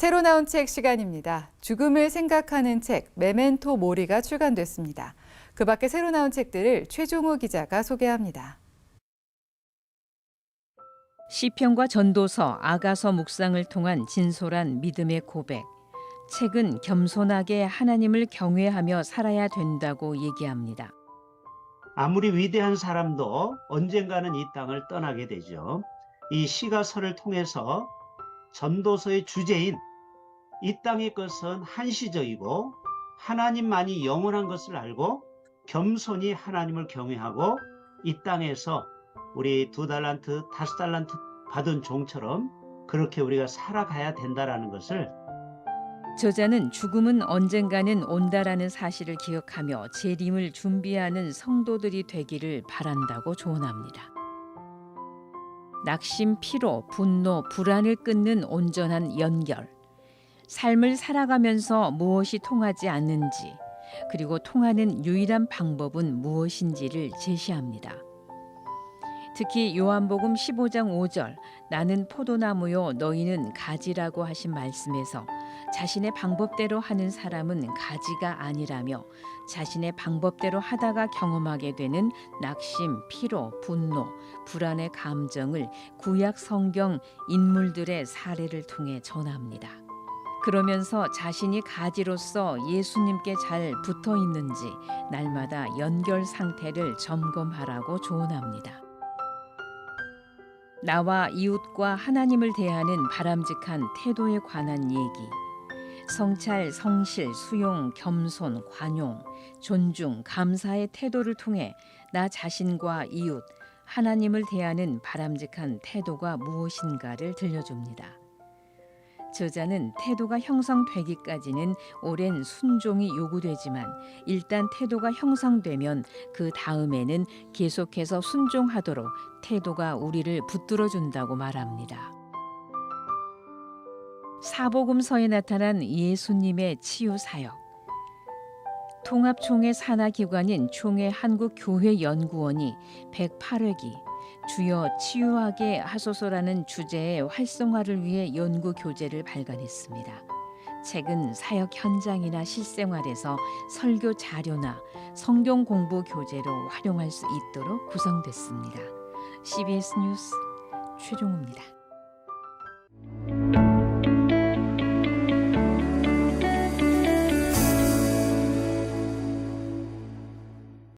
새로 나온 책 시간입니다. 죽음을 생각하는 책 메멘토 모리가 출간됐습니다. 그 밖에 새로 나온 책들을 최종호 기자가 소개합니다. 시편과 전도서, 아가서 묵상을 통한 진솔한 믿음의 고백. 책은 겸손하게 하나님을 경외하며 살아야 된다고 얘기합니다. 아무리 위대한 사람도 언젠가는 이 땅을 떠나게 되죠. 이 시가서를 통해서 전도서의 주제인 이 땅의 것은 한시적이고 하나님만이 영원한 것을 알고 겸손히 하나님을 경외하고 이 땅에서 우리 두 달란트, 다섯 달란트 받은 종처럼 그렇게 우리가 살아가야 된다라는 것을 저자는 죽음은 언젠가는 온다라는 사실을 기억하며 재림을 준비하는 성도들이 되기를 바란다고 조언합니다. 낙심, 피로, 분노, 불안을 끊는 온전한 연결. 삶을 살아가면서 무엇이 통하지 않는지, 그리고 통하는 유일한 방법은 무엇인지를 제시합니다. 특히 요한복음 15장 5절 나는 포도나무요 너희는 가지라고 하신 말씀에서 자신의 방법대로 하는 사람은 가지가 아니라며 자신의 방법대로 하다가 경험하게 되는 낙심, 피로, 분노, 불안의 감정을 구약 성경 인물들의 사례를 통해 전합니다. 그러면서 자신이 가지로서 예수님께 잘 붙어 있는지 날마다 연결 상태를 점검하라고 조언합니다. 나와 이웃과 하나님을 대하는 바람직한 태도에 관한 얘기. 성찰, 성실, 수용, 겸손, 관용, 존중, 감사의 태도를 통해 나 자신과 이웃, 하나님을 대하는 바람직한 태도가 무엇인가를 들려줍니다. 저자는 태도가 형성되기까지는 오랜 순종이 요구되지만 일단 태도가 형성되면 그 다음에는 계속해서 순종하도록 태도가 우리를 붙들어 준다고 말합니다. 사복음서에 나타난 예수님의 치유 사역. 통합총회 산하기관인 총회 한국교회연구원이 108회기 주여 치유하게 하소서라는 주제의 활성화를 위해 연구 교재를 발간했습니다. 책은 사역 현장이나 실생활에서 설교 자료나 성경 공부 교재로 활용할 수 있도록 구성됐습니다. CBS 뉴스 최종우입니다.